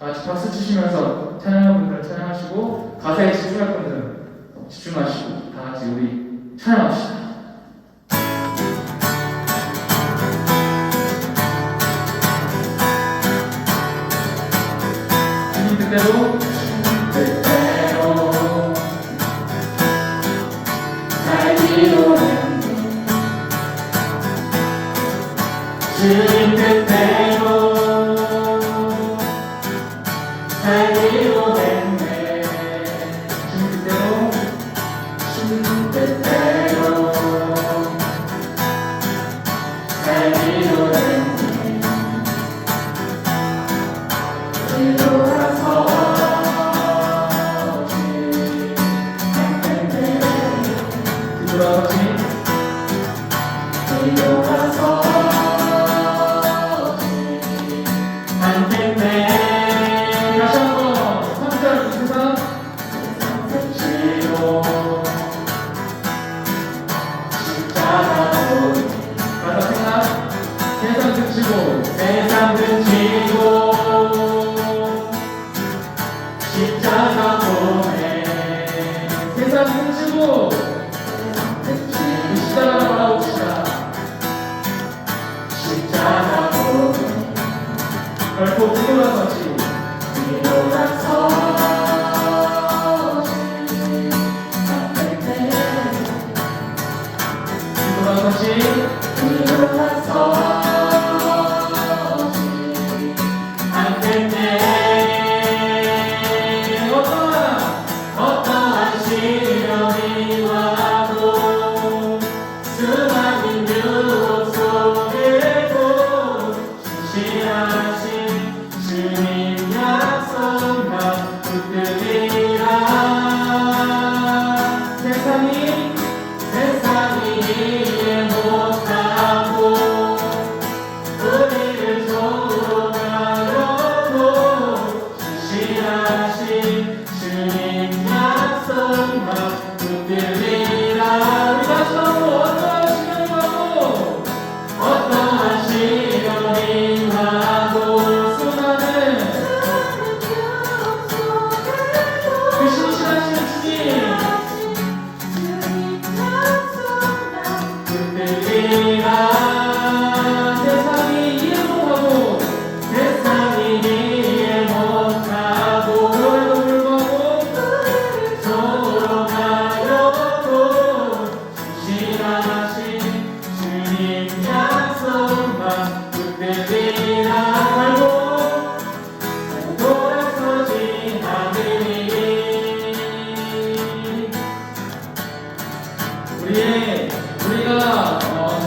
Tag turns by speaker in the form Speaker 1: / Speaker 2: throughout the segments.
Speaker 1: 다 같이 박수 치시면서 찬양하는 분들 찬양하시고 가사에 집중할 분들 집중하시고 다 같이 우리 찬양합시다.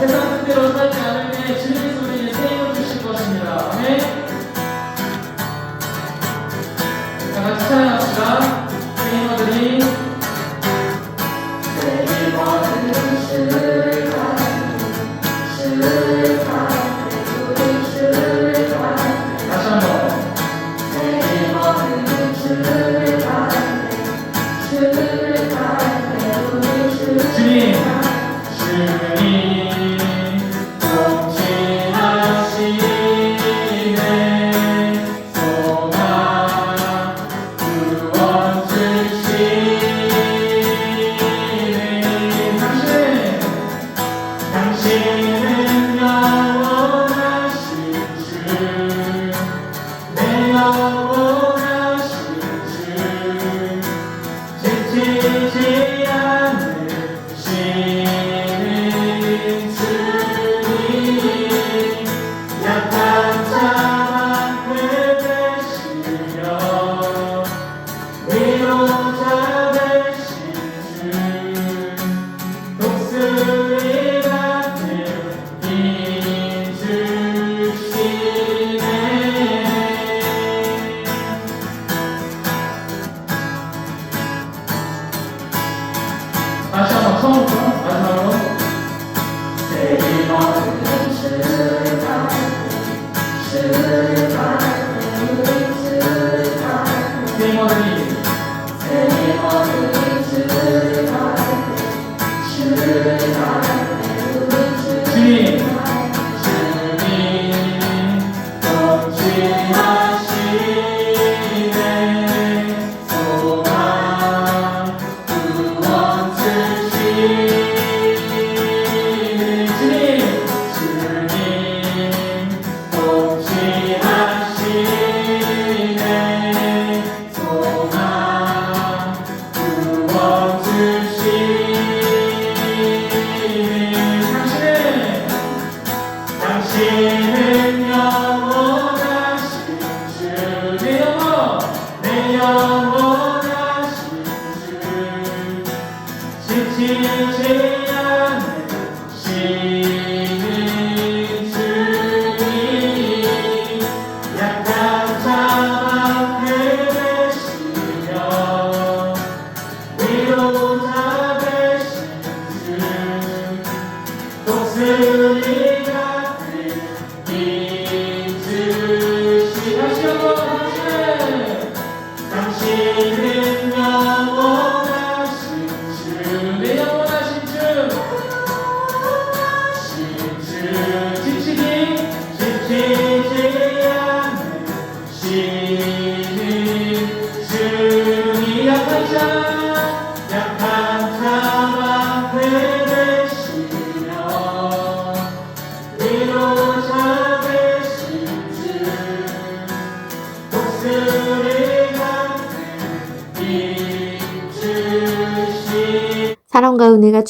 Speaker 1: 세상 뜻대로 살지 세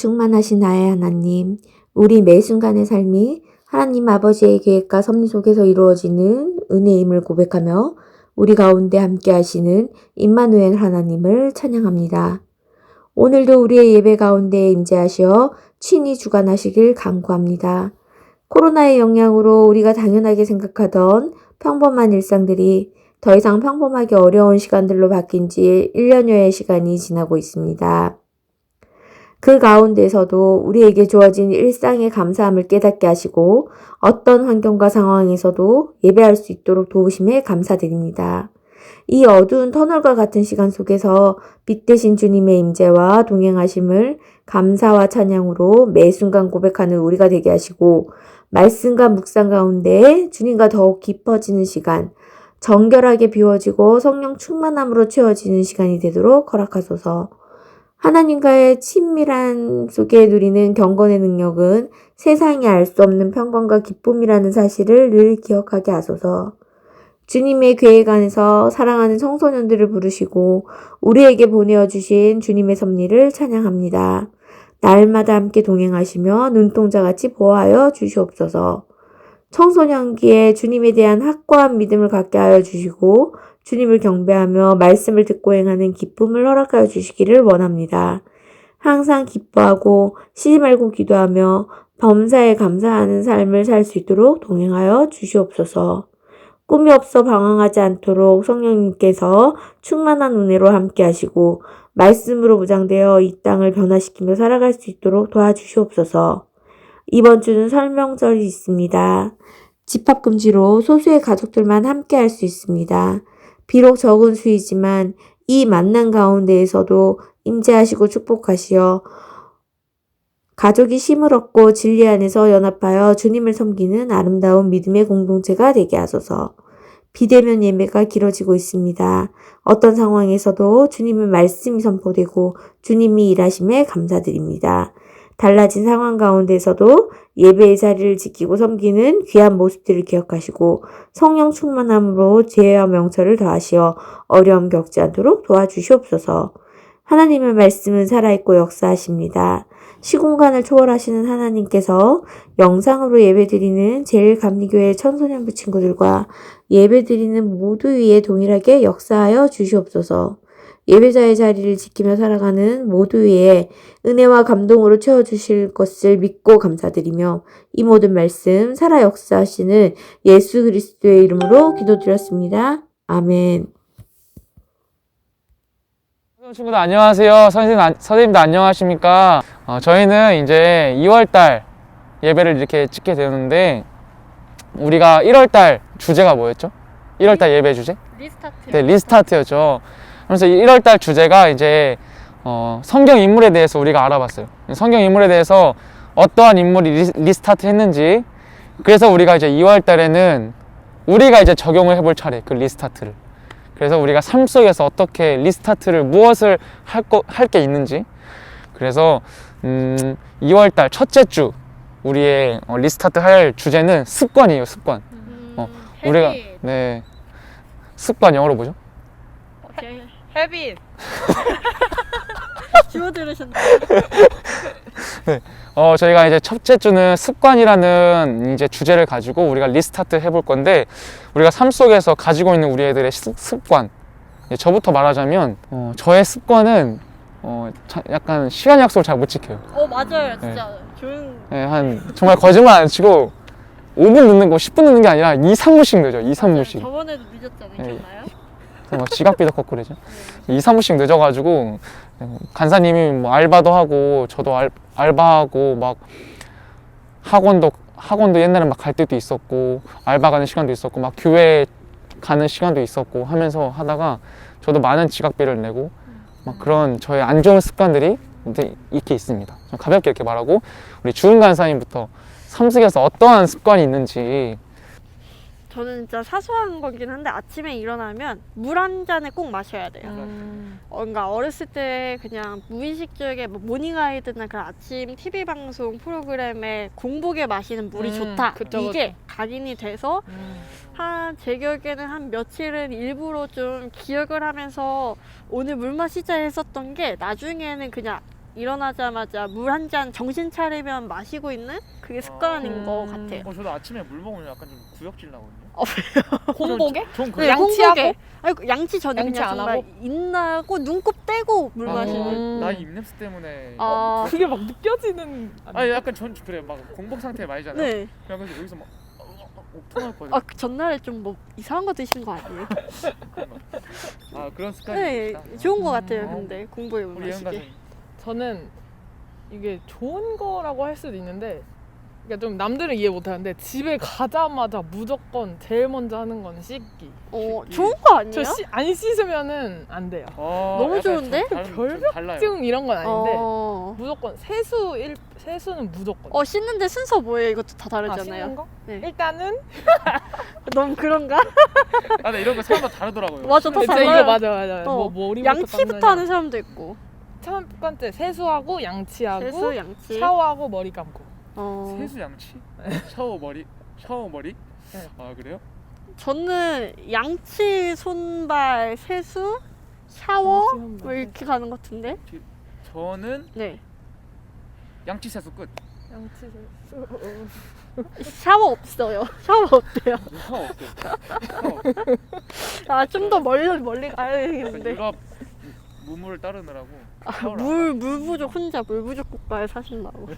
Speaker 2: 충만하신 나의 하나님, 우리 매 순간의 삶이 하나님 아버지의 계획과 섭리 속에서 이루어지는 은혜임을 고백하며 우리 가운데 함께 하시는 임마누엘 하나님을 찬양합니다. 오늘도 우리의 예배 가운데 임재하시어 친히 주관하시길 간구합니다. 코로나의 영향으로 우리가 당연하게 생각하던 평범한 일상들이 더 이상 평범하기 어려운 시간들로 바뀐 지 1년여의 시간이 지나고 있습니다. 그 가운데서도 우리에게 주어진 일상의 감사함을 깨닫게 하시고 어떤 환경과 상황에서도 예배할 수 있도록 도우심에 감사드립니다. 이 어두운 터널과 같은 시간 속에서 빛 대신 주님의 임재와 동행하심을 감사와 찬양으로 매 순간 고백하는 우리가 되게 하시고 말씀과 묵상 가운데 주님과 더욱 깊어지는 시간, 정결하게 비워지고 성령 충만함으로 채워지는 시간이 되도록 허락하소서. 하나님과의 친밀한 속에 누리는 경건의 능력은 세상이 알 수 없는 평강과 기쁨이라는 사실을 늘 기억하게 하소서. 주님의 계획 안에서 사랑하는 청소년들을 부르시고 우리에게 보내어 주신 주님의 섭리를 찬양합니다. 날마다 함께 동행하시며 눈동자같이 보호하여 주시옵소서. 청소년기에 주님에 대한 확고한 믿음을 갖게 하여 주시고 주님을 경배하며 말씀을 듣고 행하는 기쁨을 허락하여 주시기를 원합니다. 항상 기뻐하고 쉬지 말고 기도하며 범사에 감사하는 삶을 살 수 있도록 동행하여 주시옵소서. 꿈이 없어 방황하지 않도록 성령님께서 충만한 은혜로 함께 하시고 말씀으로 무장되어 이 땅을 변화시키며 살아갈 수 있도록 도와주시옵소서. 이번 주는 설명절이 있습니다. 집합금지로 소수의 가족들만 함께 할 수 있습니다. 비록 적은 수이지만 이 만난 가운데에서도 임재하시고 축복하시어 가족이 힘을 얻고 진리 안에서 연합하여 주님을 섬기는 아름다운 믿음의 공동체가 되게 하소서. 비대면 예배가 길어지고 있습니다. 어떤 상황에서도 주님의 말씀이 선포되고 주님이 일하심에 감사드립니다. 달라진 상황 가운데서도 예배의 자리를 지키고 섬기는 귀한 모습들을 기억하시고 성령 충만함으로 죄와 명철을 더하시어 어려움 겪지 않도록 도와주시옵소서. 하나님의 말씀은 살아있고 역사하십니다. 시공간을 초월하시는 하나님께서 영상으로 예배드리는 제일 감리교회 청소년부 친구들과 예배드리는 모두 위에 동일하게 역사하여 주시옵소서. 예배자의 자리를 지키며 살아가는 모두 위에 은혜와 감동으로 채워주실 것을 믿고 감사드리며 이 모든 말씀 살아 역사하시는 예수 그리스도의 이름으로 기도드렸습니다. 아멘.
Speaker 3: 친구들 안녕하세요. 선생님, 안- 선생님도 안녕하십니까? 어, 저희는 이제 2월달 예배를 이렇게 찍게 되는데 우리가 1월달 주제가 뭐였죠? 1월달 예배 주제?
Speaker 4: 리스타트.
Speaker 3: 네, 리스타트였죠. 그래서 1월달 주제가 이제 어, 성경 인물에 대해서 우리가 알아봤어요. 성경 인물에 대해서 어떠한 인물이 리, 리스타트 했는지 그래서 우리가 이제 2월 달에는 우리가 이제 적용을 해볼 차례 그 리스타트를 그래서 우리가 삶 속에서 어떻게 리스타트를 무엇을 할 게 있는지 그래서 음, 2월 달 첫째 주 우리의 어, 리스타트 할 주제는 습관이에요 습관
Speaker 4: 음,
Speaker 3: 어, 우리가. 네 습관 영어로 뭐죠?
Speaker 5: 헤빗
Speaker 4: 주워 들으셨나?
Speaker 3: 어, 저희가 이제 첫째 주는 습관이라는 이제 주제를 가지고 우리가 리스타트 해볼 건데 우리가 삶 속에서 가지고 있는 우리 애들의 습- 습관. 이제 저부터 말하자면 어, 저의 습관은 어, 자- 약간 시간 약속을 잘 못 지켜요.
Speaker 4: 어 맞아요, 진짜 좋은.
Speaker 3: 예, 한 정말 거짓말 안 치고 5분 늦는 거 10분 늦는 게 아니라 2, 3분씩 늦어. 2, 3분씩.
Speaker 4: 저번에도 늦었잖아요,
Speaker 3: 예.
Speaker 4: 기억나요?
Speaker 3: 막 지각비도 걷고 그러죠. 2, 3분씩 늦어가지고 간사님이 뭐 알바도 하고 저도 알, 알바하고 막 학원도 학원도 옛날에 막 갈 때도 있었고 알바 가는 시간도 있었고 막 교회 가는 시간도 있었고 하면서 하다가 저도 많은 지각비를 내고 막 그런 저의 안 좋은 습관들이 이렇게 있습니다. 좀 가볍게 이렇게 말하고 우리 주은 간사님부터 삶 속에서 어떠한 습관이 있는지
Speaker 4: 저는 진짜 사소한 거긴 한데 아침에 일어나면 물 한 잔을 꼭 마셔야 돼요.
Speaker 5: 음.
Speaker 4: 어, 그러니까 어렸을 때 그냥 무의식적에 뭐 모닝아이드나 그런 아침 TV 방송 프로그램에 공복에 마시는 물이
Speaker 5: 음,
Speaker 4: 좋다.
Speaker 5: 그쵸,
Speaker 4: 이게 각인이 돼서
Speaker 5: 음.
Speaker 4: 한제 기억에는 한 며칠은 일부러 좀 기억을 하면서 오늘 물 마시자 했었던 게 나중에는 그냥 일어나자마자 물 한 잔 정신 차리면 마시고 있는 그게 습관인 것
Speaker 5: 음.
Speaker 4: 같아요.
Speaker 1: 어, 저도 아침에 물 먹으면 약간 좀 구역질 나거든요.
Speaker 5: 공복에?
Speaker 1: 좀
Speaker 4: 네,
Speaker 5: 양치하고?
Speaker 4: 공복에. 아니, 양치 전에
Speaker 5: 양치
Speaker 4: 그냥
Speaker 5: 안
Speaker 4: 정말
Speaker 5: 하고?
Speaker 4: 인나고 눈곱 떼고 물
Speaker 1: 아,
Speaker 4: 마시는.
Speaker 5: 음.
Speaker 1: 나이 입냄새 때문에.
Speaker 4: 아,
Speaker 5: 그게 막 느껴지는
Speaker 1: 아니 약간 전 그래 막 공복 상태 많이잖아요.
Speaker 4: 네.
Speaker 1: 그냥 그래서 여기서 막 어, 어, 어, 어.
Speaker 4: 아, 그 전날에 좀 뭐 이상한 거 드신 거 아니에요?
Speaker 1: 아 그런 습관이
Speaker 4: 네,
Speaker 1: 있다.
Speaker 4: 좋은 거 같아요.
Speaker 1: 어.
Speaker 4: 근데 공복에 물
Speaker 1: 우리
Speaker 4: 마시기.
Speaker 5: 저는 이게 좋은 거라고 할 수도 있는데 그러니까 좀 남들은 이해 못 하는데 집에 가자마자 무조건 제일 먼저 하는 건 씻기.
Speaker 4: 어,
Speaker 1: 씻기.
Speaker 4: 좋은 거 아니에요?
Speaker 5: 저 씻- 안 씻으면은 안 돼요.
Speaker 1: 어,
Speaker 4: 너무
Speaker 1: 약간
Speaker 4: 좋은데?
Speaker 1: 좀 다른- 좀 달라요.
Speaker 5: 이런 건 아닌데
Speaker 4: 어.
Speaker 5: 무조건 세수 일 세수는 무조건.
Speaker 4: 어 씻는데 순서 뭐예요? 이것도 다
Speaker 5: 아,
Speaker 4: 다르잖아요.
Speaker 5: 씻는 거?
Speaker 4: 네.
Speaker 5: 일단은
Speaker 4: 너무 그런가?
Speaker 1: 아, 근데 이런 거 사람마다 다르더라고요.
Speaker 4: 맞아, 다
Speaker 5: 진짜
Speaker 4: 달라요.
Speaker 5: 이거 맞아 맞아.
Speaker 4: 어,
Speaker 5: 뭐 머리부터
Speaker 4: 양치부터. 하는 사람도 있고.
Speaker 5: 첫 번째 세수하고 양치하고
Speaker 4: 세수, 양치.
Speaker 5: 샤워하고 머리 감고.
Speaker 4: 어.
Speaker 1: 세수 양치, 샤워 머리, 샤워 머리.
Speaker 5: 네.
Speaker 1: 아 그래요?
Speaker 4: 저는 양치, 손발, 세수, 샤워
Speaker 5: 양치, 손발,
Speaker 4: 뭐 이렇게 가는 것 같은데.
Speaker 1: 저는
Speaker 4: 네.
Speaker 1: 양치 세수 끝.
Speaker 5: 양치 세수.
Speaker 4: 샤워 없어요. 샤워 어때요?
Speaker 1: 샤워 없어요.
Speaker 4: 아 좀 더 멀리 멀리 가야 되겠는데.
Speaker 1: 유럽 무물을 따르느라고
Speaker 4: 아, 물, 물 부족, 혼자 물 부족 국가에 사신다고.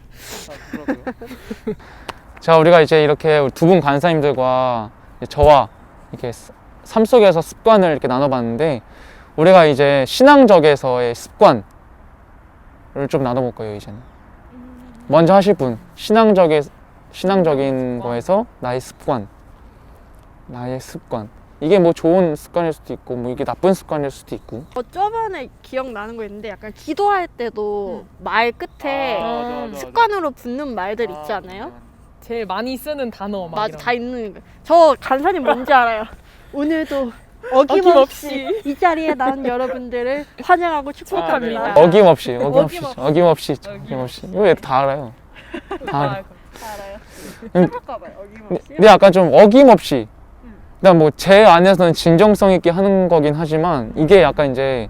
Speaker 3: 자, 우리가 이제 이렇게 두 분 간사님들과 저와 이렇게 스- 삶 속에서 습관을 이렇게 나눠봤는데 우리가 이제 신앙적에서의 습관을 좀 나눠볼 거예요, 이제는. 먼저 하실 분, 신앙적의 신앙적인 거에서 나의 습관, 나의 습관. 이게 뭐 좋은 습관일 수도 있고, 뭐 이게 나쁜 습관일 수도 있고.
Speaker 4: 어, 저번에 기억나는 거 있는데 약간 기도할 때도 말 끝에
Speaker 5: 아,
Speaker 4: 습관으로 붙는 말들 있지 않아요?
Speaker 5: 제일 많이 쓰는 단어 막
Speaker 4: 맞아,
Speaker 5: 이런
Speaker 4: 다 있는 거. 저 간사님 뭔지 알아요. 오늘도 어김없이
Speaker 5: 어김없이.
Speaker 4: 이 자리에 나온 여러분들을 환영하고 축복합니다.
Speaker 5: 아,
Speaker 3: 어김없이, 어김없이,
Speaker 4: 어김없이.
Speaker 3: 어김없이, 어김없이. 이거 다 알아요. 다 알아요.
Speaker 4: 알아요.
Speaker 3: 음.
Speaker 4: 해볼까봐요. 어김없이.
Speaker 3: 근데 약간 좀 어김없이 그냥 뭐제 안에서는 진정성 있게 하는 거긴 하지만 이게 약간 이제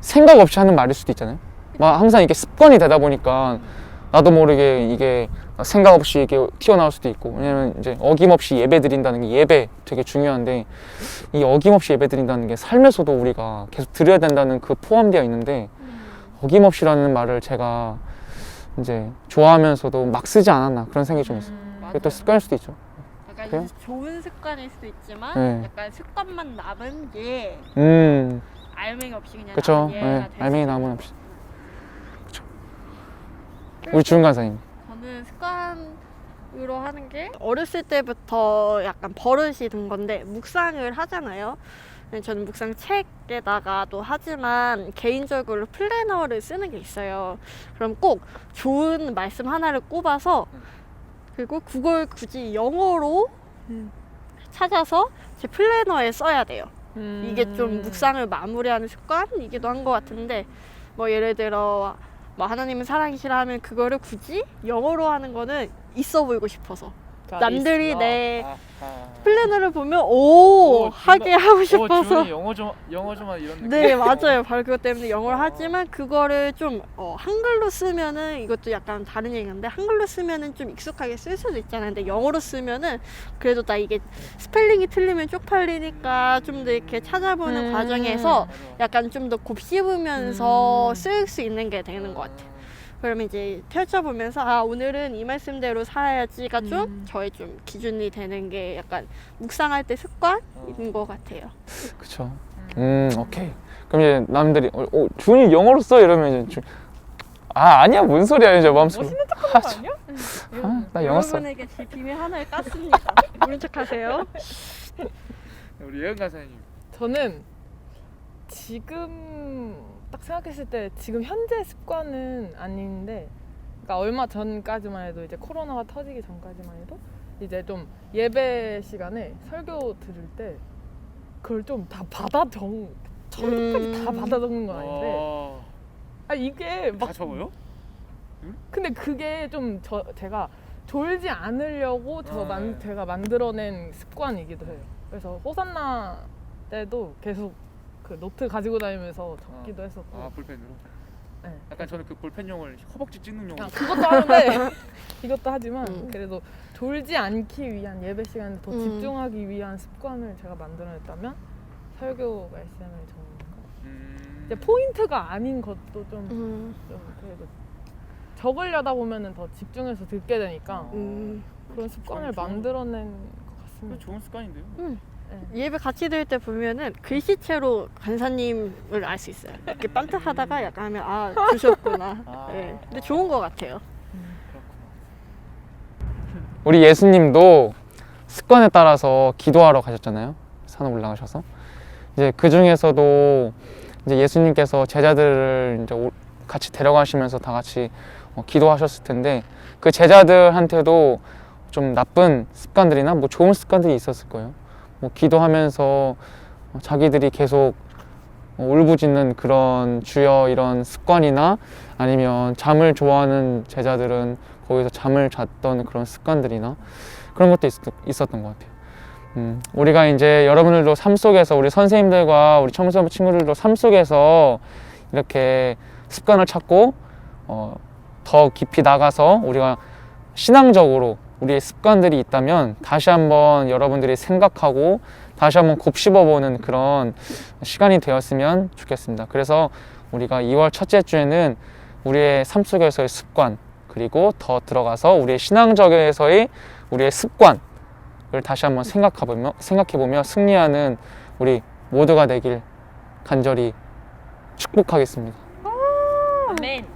Speaker 3: 생각 없이 하는 말일 수도 있잖아요. 막 항상 이게 습관이 되다 보니까 나도 모르게 이게 생각 없이 이게 튀어나올 수도 있고 왜냐면 이제 어김없이 예배 드린다는 게 예배 되게 중요한데 이 어김없이 예배 드린다는 게 삶에서도 우리가 계속 드려야 된다는 그 포함되어 있는데 어김없이라는 말을 제가 이제 좋아하면서도 막 쓰지 않았나 그런 생각이 좀 있어요. 그게 또 습관일 수도 있죠
Speaker 4: 약간
Speaker 3: 그래요?
Speaker 4: 좋은 습관일 수도 있지만
Speaker 3: 네.
Speaker 4: 약간 습관만 남은 게
Speaker 3: 음
Speaker 4: 알맹이 없이 그냥
Speaker 3: 그쵸.
Speaker 4: 남은 예가
Speaker 3: 예,
Speaker 4: 될
Speaker 3: 알맹이 나무는 없이. 그쵸. 우리 주은 간사님.
Speaker 4: 저는 습관으로 하는 게 어렸을 때부터 약간 버릇이 든 건데 묵상을 하잖아요. 네, 저는 묵상 책에다가도 하지만 개인적으로 플래너를 쓰는 게 있어요. 그럼 꼭 좋은 말씀 하나를 꼽아서 그리고 그걸 굳이 영어로 찾아서 제 플래너에 써야 돼요.
Speaker 5: 음.
Speaker 4: 이게 좀 묵상을 마무리하는 습관이기도 한 것 같은데 뭐 예를 들어 뭐 하나님은 사랑이시라 하면 그거를 굳이 영어로 하는 거는 있어 보이고 싶어서
Speaker 5: 자,
Speaker 4: 남들이. 내
Speaker 1: 아,
Speaker 4: 플래너를 보면 오,
Speaker 1: 오,
Speaker 4: 하게 하고 싶어서
Speaker 1: 영어 좀 영어 좀 이런 느낌.
Speaker 4: 네 맞아요 바로 그것 때문에 영어를
Speaker 1: 어.
Speaker 4: 하지만 그거를 좀 어, 한글로 쓰면은 이것도 약간 다른 얘기인데 한글로 쓰면은 좀 익숙하게 쓸 수도 있잖아요 근데 영어로 쓰면은 그래도 나 이게 스펠링이 틀리면 쪽팔리니까 좀 더 이렇게 찾아보는
Speaker 5: 음.
Speaker 4: 과정에서 약간 좀 더 곱씹으면서
Speaker 5: 음.
Speaker 4: 쓸 수 있는 게 되는 것 같아요 그러면 이제 펼쳐보면서 아 오늘은 이 말씀대로 살아야지가 좀
Speaker 5: 음.
Speaker 4: 저의 좀 기준이 되는 게 약간 묵상할 때 습관인 것 같아요
Speaker 3: 그쵸. 음, 오케이. 그럼 이제 남들이, 어, 어 주은이 영어로 써? 이러면 이제 주... 아, 아니야. 뭔 소리야. 이제 마음속으로.
Speaker 5: 멋있는 척하는 거 아니야?
Speaker 3: 아, 나 영어 써.
Speaker 4: 여러분에게 제 비밀 하나를 깠습니다 모른 척하세요
Speaker 1: 우리 예은 간사님.
Speaker 5: 저는 지금 딱 생각했을 때 지금 현재 습관은 아닌데 그러니까 얼마 전까지만 해도 이제 코로나가 터지기 전까지만 해도 이제 좀 예배 시간에 설교 들을 때 그걸 좀 다 받아 적 처음까지 다
Speaker 4: 음.
Speaker 5: 받아 적는 건 아닌데
Speaker 1: 어,
Speaker 5: 아 이게 막
Speaker 1: 다 적어요?
Speaker 5: 근데 그게 좀 저 제가 졸지 않으려고 저
Speaker 1: 아,
Speaker 5: 만,
Speaker 1: 네.
Speaker 5: 제가 만들어낸 습관이기도 해요. 그래서 호산나 때도 계속 그 노트 가지고 다니면서 적기도 했었고.
Speaker 1: 아 볼펜으로.
Speaker 5: 네.
Speaker 1: 약간 저는 그 볼펜용을 허벅지 찍는 용으로.
Speaker 5: 아, 그것도 하는데 이것도 하지만
Speaker 4: 음.
Speaker 5: 그래도 졸지 않기 위한 예배 시간에 더
Speaker 4: 음.
Speaker 5: 집중하기 위한 습관을 제가 만들어냈다면 설교 말씀을 적는 거.
Speaker 1: 음.
Speaker 5: 이제 포인트가 아닌 것도 좀,
Speaker 4: 음,
Speaker 5: 좀 그래도 적으려다 보면은 더 집중해서 듣게 되니까
Speaker 4: 음.
Speaker 5: 그런 습관을
Speaker 1: 좋은-
Speaker 5: 만들어낸 것
Speaker 1: 그거
Speaker 5: 같습니다.
Speaker 1: 좋은 습관인데요.
Speaker 5: 네.
Speaker 4: 예배 같이 들을 때 보면은 글씨체로 간사님을 알 수 있어요 이렇게 빤뜩하다가 약간 하면 아 주셨구나
Speaker 1: 아.
Speaker 4: 네. 근데 좋은 것 같아요
Speaker 3: 우리 예수님도 습관에 따라서 기도하러 가셨잖아요. 산에 올라가셔서. 이제 그 중에서도 이제 예수님께서 제자들을 이제 오- 같이 데려가시면서 다 같이 어, 기도하셨을 텐데 그 제자들한테도 좀 나쁜 습관들이나 뭐 좋은 습관들이 있었을 거예요. 뭐 기도하면서 어, 자기들이 계속 어, 울부짖는 그런 주여 이런 습관이나 아니면 잠을 좋아하는 제자들은 거기서 잠을 잤던 그런 습관들이나 그런 것도 있, 있었던 것 같아요. 음, 우리가 이제 여러분들도 삶 속에서 우리 선생님들과 우리 청소년 친구들도 삶 속에서 이렇게 습관을 찾고 어, 더 깊이 나가서 우리가 신앙적으로 우리의 습관들이 있다면 다시 한번 여러분들이 생각하고 다시 한번 곱씹어보는 그런 시간이 되었으면 좋겠습니다. 그래서 우리가 2월 첫째 주에는 우리의 삶 속에서의 습관 그리고 더 들어가서 우리의 신앙적에서의 우리의 습관을 다시 한번 생각해보며 생각해보며 승리하는 우리 모두가 되길 간절히 축복하겠습니다.
Speaker 4: 아멘.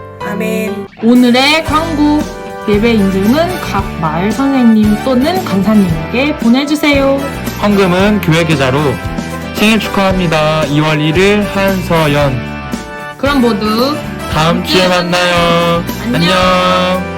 Speaker 6: 아멘
Speaker 7: 오늘의 광고 예배 인증은 각 마을 선생님 또는 간사님에게 보내주세요.
Speaker 1: 황금은 교회 계좌로 생일 축하합니다. 2월 1일 한서연.
Speaker 7: 그럼 모두
Speaker 1: 다음 주에 만나요. 안녕.